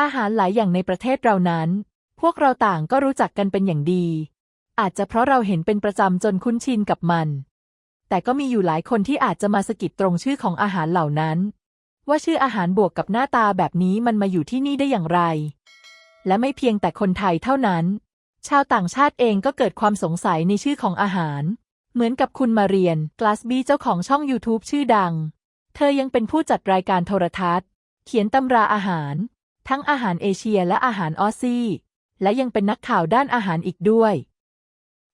อาหารหลายอย่างในประเทศเรานั้น พวกเราต่างก็รู้จักกันเป็นอย่างดี อาจจะเพราะเราเห็นเป็นประจำจนคุ้นชินกับมัน แต่ก็มีอยู่หลายคนที่อาจจะมาสะกิดตรงชื่อของอาหารเหล่านั้น ว่าชื่ออาหารบวกกับหน้าตาแบบนี้มันมาอยู่ที่นี่ได้อย่างไร และไม่เพียงแต่คนไทยเท่านั้น ชาวต่างชาติเองก็เกิดความสงสัยในชื่อของอาหาร เหมือนกับคุณมาเรียนกลาสบี้เจ้าของช่อง YouTube ชื่อดัง เธอยังเป็นผู้จัดรายการโทรทัศน์ เขียนตำราอาหาร ทั้งอาหารเอเชียและอาหารออสซี่ และยังเป็นนักข่าวด้านอาหารอีกด้วย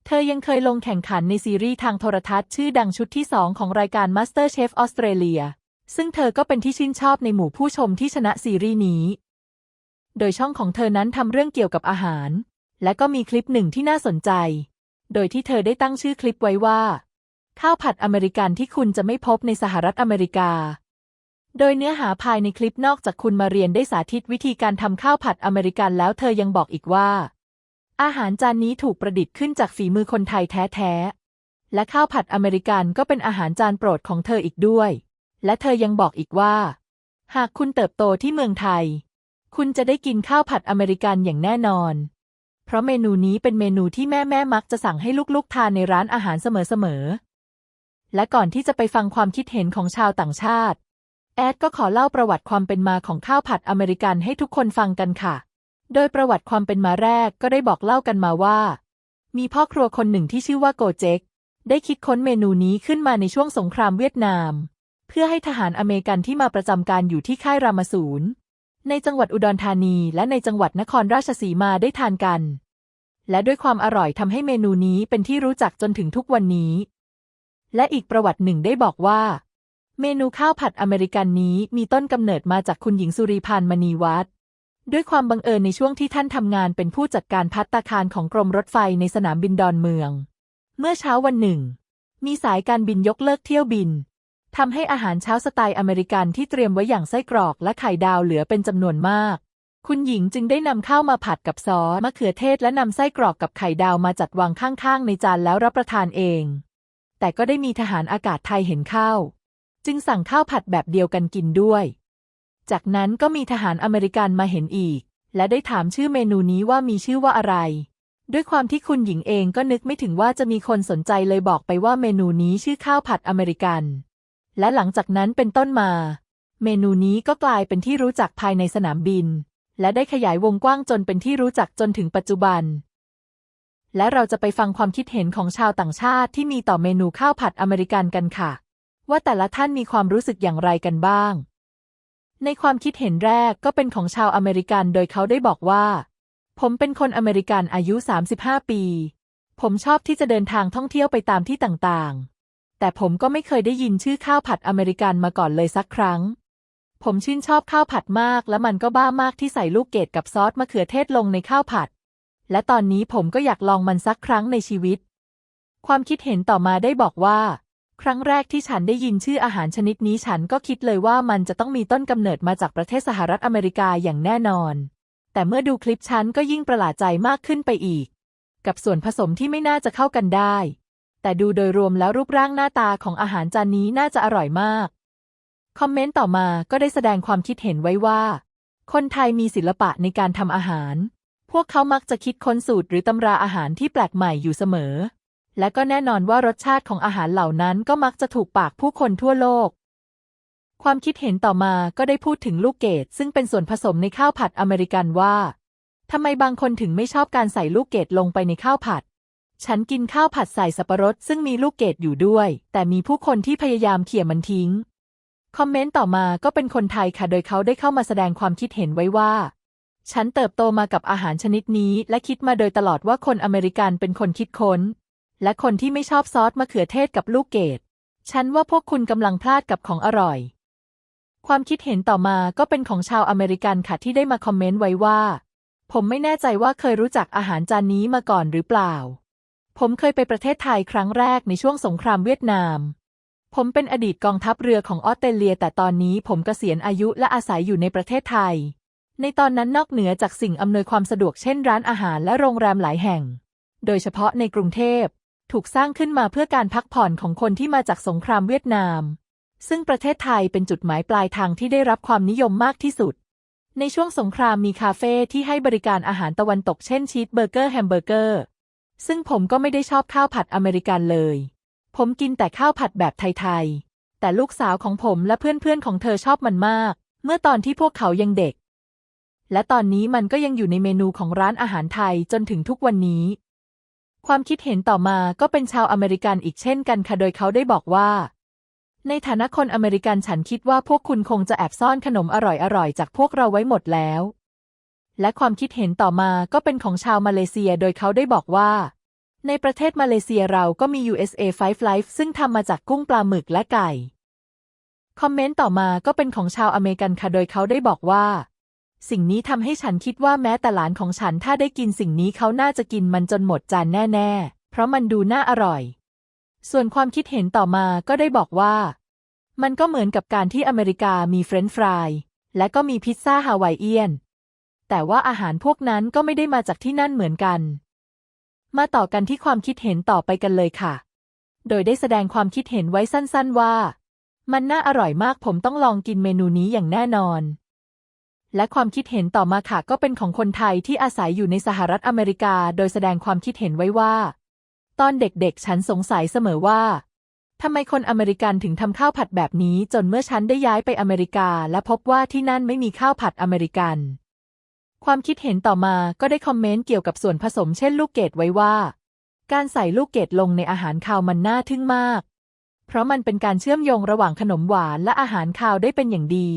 เธอยังเคยลงแข่งขันในซีรีส์ทางโทรทัศน์ชื่อดังชุดที่2ของรายการ Master Chef Australia ซึ่งเธอก็เป็นที่ชื่นชอบในหมู่ผู้ชมที่ชนะซีรีส์นี้ โดยช่องของเธอนั้นทำเรื่องเกี่ยวกับอาหาร และก็มีคลิปหนึ่งที่น่าสนใจ โดยที่เธอได้ตั้งชื่อคลิปไว้ว่า ข้าวผัดอเมริกันที่คุณจะไม่พบในสหรัฐอเมริกา โดยเนื้อหาภายในคลิปนอกจากคุณมาเรียนได้สาธิตวิธีการทำข้าวผัดอเมริกันแล้วเธอยังบอกอีกว่า อาหารจานนี้ถูกประดิษฐ์ขึ้นจากฝีมือคนไทยแท้ๆ และข้าวผัดอเมริกันก็เป็นอาหารจานโปรดของเธออีกด้วย และเธอยังบอกอีกว่า หากคุณเติบโตที่เมืองไทย คุณจะได้กินข้าวผัดอเมริกันอย่างแน่นอน เพราะเมนูนี้เป็นเมนูที่แม่แม่มักจะสั่งให้ลูกๆทานในร้านอาหารเสมอๆ และก่อนที่จะไปฟังความคิดเห็นของชาวต่างชาติ แอดก็ขอเล่าประวัติความเป็นมาของข้าวผัดอเมริกันให้ทุกคนฟังกันค่ะ โดยประวัติความเป็นมาแรกก็ได้บอกเล่ากันมาว่า มีพ่อครัวคนหนึ่งที่ชื่อว่าโกเจกได้คิดค้นเมนูนี้ขึ้นมาในช่วงสงครามเวียดนาม เพื่อให้ทหารอเมริกันที่มาประจำการอยู่ที่ค่ายรามาศูนย์ในจังหวัดอุดรธานีและในจังหวัดนครราชสีมาได้ทานกัน และด้วยความอร่อยทำให้เมนูนี้เป็นที่รู้จักจนถึงทุกวันนี้ และอีกประวัติหนึ่งได้บอกว่า เมนูข้าวผัดอเมริกันนี้มีต้นกำเนิดมาจากคุณหญิงสุริพันธ์มณีวัฒน์ด้วยความบังเอิญในช่วงที่ท่านทำงานเป็นผู้จัดการพัตตาคารของกรมรถไฟในสนามบินดอนเมือง เมื่อเช้าวันหนึ่ง มีสายการบินยกเลิกเที่ยวบินทำให้อาหารเช้าสไตล์อเมริกันที่เตรียมไว้อย่างไส้กรอกและไข่ดาวเหลือเป็นจำนวนมาก คุณหญิงจึงได้นำข้าวมาผัดกับซอสมะเขือเทศและนำไส้กรอกกับไข่ดาวมาจัดวางข้างๆ ในจานแล้วรับประทานเอง แต่ก็ได้มีทหารอากาศไทยเห็นข้าว จึงสั่งข้าวผัดแบบเดียวกันกินด้วย จากนั้นก็มีทหารอเมริกันมาเห็นอีก และได้ถามชื่อเมนูนี้ว่ามีชื่อว่าอะไร ด้วยความที่คุณหญิงเองก็นึกไม่ถึงว่าจะมีคนสนใจเลยบอกไปว่าเมนูนี้ชื่อข้าวผัดอเมริกัน และหลังจากนั้นเป็นต้นมา เมนูนี้ก็กลายเป็นที่รู้จักภายในสนามบิน และได้ขยายวงกว้างจนเป็นที่รู้จักจนถึงปัจจุบันและเราจะไปฟังความคิดเห็นของชาวต่างชาติที่มีต่อเมนูข้าวผัดอเมริกันกันค่ะ ว่าแต่ละท่านมีความรู้สึกอย่างไรกันบ้าง ในความคิดเห็นแรกก็เป็นของชาวอเมริกันโดยเขาได้บอกว่า ผมเป็นคนอเมริกันอายุ 35 ปี ผมชอบที่จะเดินทางท่องเที่ยวไปตามที่ต่างๆ แต่ผมก็ไม่เคยได้ยินชื่อข้าวผัดอเมริกันมาก่อนเลยสักครั้ง ผมชื่นชอบข้าวผัดมาก และมันก็บ้ามากที่ใส่ลูกเกดกับซอสมะเขือเทศลงในข้าวผัด และตอนนี้ผมก็อยากลองมันสักครั้งในชีวิต ความคิดเห็นต่อมาได้บอกว่า ครั้งแรกที่ฉันได้ยินชื่ออาหารชนิดนี้ฉันก็คิดเลยว่ามันจะต้องมีต้นกำเนิดมาจากประเทศสหรัฐอเมริกาอย่างแน่นอน แต่เมื่อดูคลิปฉันก็ยิ่งประหลาดใจมากขึ้นไปอีก กับส่วนผสมที่ไม่น่าจะเข้ากันได้ แต่ดูโดยรวมแล้วรูปร่างหน้าตาของอาหารจานนี้น่าจะอร่อยมาก คอมเมนต์ต่อมาก็ได้แสดงความคิดเห็นไว้ว่า คนไทยมีศิลปะในการทำอาหาร พวกเขามักจะคิดค้นสูตรหรือตำราอาหารที่แปลกใหม่อยู่เสมอ และก็แน่นอนว่ารสชาติของอาหารเหล่านั้นก็มักจะถูกปากผู้คนทั่วโลก ความคิดเห็นต่อมาก็ได้พูดถึงลูกเกดซึ่งเป็นส่วนผสมในข้าวผัดอเมริกันว่าทำไมบางคนถึงไม่ชอบการใส่ลูกเกดลงไปในข้าวผัด ฉันกินข้าวผัดใส่สับปะรดซึ่งมีลูกเกดอยู่ด้วย แต่มีผู้คนที่พยายามเขี่ยมันทิ้ง คอมเมนต์ต่อมาก็เป็นคนไทยค่ะ โดยเขาได้เข้ามาแสดงความคิดเห็นไว้ว่า ฉันเติบโตมากับอาหารชนิดนี้ และคิดมาโดยตลอดว่าคนอเมริกันเป็นคนคิดค้น และคนที่ไม่ชอบซอสมะเขือเทศกับลูกเกดฉันว่าพวกคุณกำลังพลาดกับของอร่อย ความคิดเห็นต่อมาก็เป็นของชาวอเมริกันค่ะที่ได้มาคอมเมนต์ไว้ว่า ผมไม่แน่ใจว่าเคยรู้จักอาหารจานนี้มาก่อนหรือเปล่า ผมเคยไปประเทศไทยครั้งแรกในช่วงสงครามเวียดนาม ผมเป็นอดีตกองทัพเรือของออสเตรเลีย แต่ตอนนี้ผมเกษียณอายุและอาศัยอยู่ในประเทศไทย ในตอนนั้นนอกเหนือจากสิ่งอำนวยความสะดวกเช่นร้านอาหารและโรงแรมหลายแห่ง โดยเฉพาะในกรุงเทพ ถูกสร้างขึ้นมาเพื่อการพักผ่อนของคนที่มาจากสงครามเวียดนาม ซึ่งประเทศไทยเป็นจุดหมายปลายทางที่ได้รับความนิยมมากที่สุด ในช่วงสงครามมีคาเฟ่ที่ให้บริการอาหารตะวันตกเช่นชีสเบอร์เกอร์แฮมเบอร์เกอร์ ซึ่งผมก็ไม่ได้ชอบข้าวผัดอเมริกันเลย ผมกินแต่ข้าวผัดแบบไทยๆ แต่ลูกสาวของผมและเพื่อนๆของเธอชอบมันมาก เมื่อตอนที่พวกเขายังเด็ก และตอนนี้มันก็ยังอยู่ในเมนูของร้านอาหารไทยจนถึงทุกวันนี้ ความคิดเห็นต่อมาก็เป็นชาวอเมริกันอีกเช่นกันค่ะโดยเขาได้บอกว่า ในฐานะคนอเมริกันฉันคิดว่าพวกคุณคงจะแอบซ่อนขนมอร่อยๆจากพวกเราไว้หมดแล้ว และความคิดเห็นต่อมาก็เป็นของชาวมาเลเซียโดยเขาได้บอกว่า ในประเทศมาเลเซียเราก็มี USA Five Life ซึ่งทำมาจากกุ้งปลาหมึกและไก่ คอมเมนต์ต่อมาก็เป็นของชาวอเมริกันค่ะโดยเขาได้บอกว่า สิ่งนี้ทำให้ฉันคิดว่าแม้แต่หลานของฉันถ้าได้กินสิ่งนี้เขาน่าจะกินมันจนหมดจานแน่ ๆ เพราะมันดูน่าอร่อย ส่วนความคิดเห็นต่อมาก็ได้บอกว่า มันก็เหมือนกับการที่อเมริกามีเฟรนช์ฟราย และก็มีพิซซ่าฮาวายเอียน แต่ว่าอาหารพวกนั้นก็ไม่ได้มาจากที่นั่นเหมือนกัน มาต่อกันที่ความคิดเห็นต่อไปกันเลยค่ะ โดยได้แสดงความคิดเห็นไว้สั้นๆว่า มันน่าอร่อยมากผมต้องลองกินเมนูนี้อย่างแน่นอน และความคิดเห็นต่อมาค่ะก็เป็นของคนไทยที่อาศัยอยู่ในสหรัฐอเมริกา โดยแสดงความคิดเห็นไว้ว่า ตอนเด็กๆ ฉันสงสัยเสมอว่าทำไมคนอเมริกันถึงทำข้าวผัดแบบนี้ จนเมื่อฉันได้ย้ายไปอเมริกา และพบว่าที่นั่นไม่มีข้าวผัดอเมริกัน ความคิดเห็นต่อมาก็ได้คอมเมนต์เกี่ยวกับส่วนผสมเช่นลูกเกดไว้ว่า การใส่ลูกเกดลงในอาหารคาวมันน่าทึ่งมาก เพราะมันเป็นการเชื่อมโยงระหว่างขนมหวานและอาหารคาวได้เป็นอย่างดี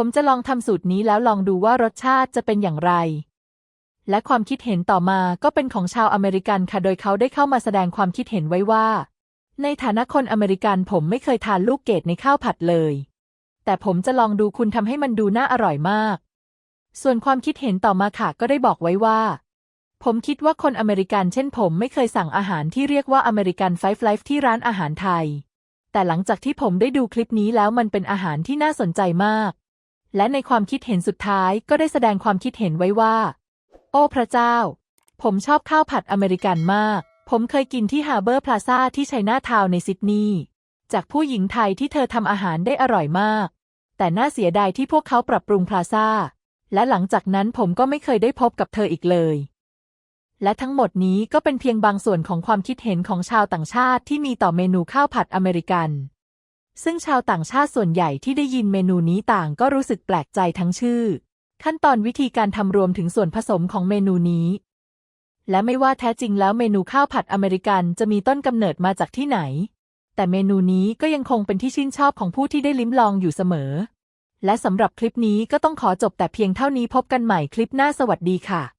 ผมจะลองทำสูตรนี้แล้วลองดูว่ารสชาติจะเป็นอย่างไร และความคิดเห็นต่อมาก็เป็นของชาวอเมริกันค่ะโดยเขาได้เข้ามาแสดงความคิดเห็นไว้ว่า ในฐานะคนอเมริกันผมไม่เคยทานลูกเกดในข้าวผัดเลย แต่ผมจะลองดูคุณทำให้มันดูน่าอร่อยมาก ส่วนความคิดเห็นต่อมาค่ะก็ได้บอกไว้ว่า ผมคิดว่าคนอเมริกันเช่นผมไม่เคยสั่งอาหารที่เรียกว่าอเมริกันไฟฟ์ไลฟ์ที่ร้านอาหารไทยแต่หลังจากที่ผมได้ดูคลิปนี้แล้วมันเป็นอาหารที่น่าสนใจมาก และในความคิดเห็นสุดท้ายก็ได้แสดงความคิดเห็นไว้ว่า โอ้พระเจ้า ผมชอบข้าวผัดอเมริกันมาก ผมเคยกินที่ฮาร์เบอร์พลาซ่าที่ไชน่าทาวน์ในซิดนีย์จากผู้หญิงไทยที่เธอทำอาหารได้อร่อยมาก แต่น่าเสียดายที่พวกเขาปรับปรุงพลาซ่า และหลังจากนั้นผมก็ไม่เคยได้พบกับเธออีกเลย และทั้งหมดนี้ก็เป็นเพียงบางส่วนของความคิดเห็นของชาวต่างชาติที่มีต่อเมนูข้าวผัดอเมริกัน ซึ่งชาวต่างชาติส่วนใหญ่ที่ได้ยินเมนูนี้ต่างก็รู้สึกแปลกใจทั้งชื่อ ขั้นตอนวิธีการทำรวมถึงส่วนผสมของเมนูนี้ และไม่ว่าแท้จริงแล้วเมนูข้าวผัดอเมริกันจะมีต้นกำเนิดมาจากที่ไหน แต่เมนูนี้ก็ยังคงเป็นที่ชื่นชอบของผู้ที่ได้ลิ้มลองอยู่เสมอ และสำหรับคลิปนี้ก็ต้องขอจบแต่เพียงเท่านี้พบกันใหม่คลิปหน้าสวัสดีค่ะ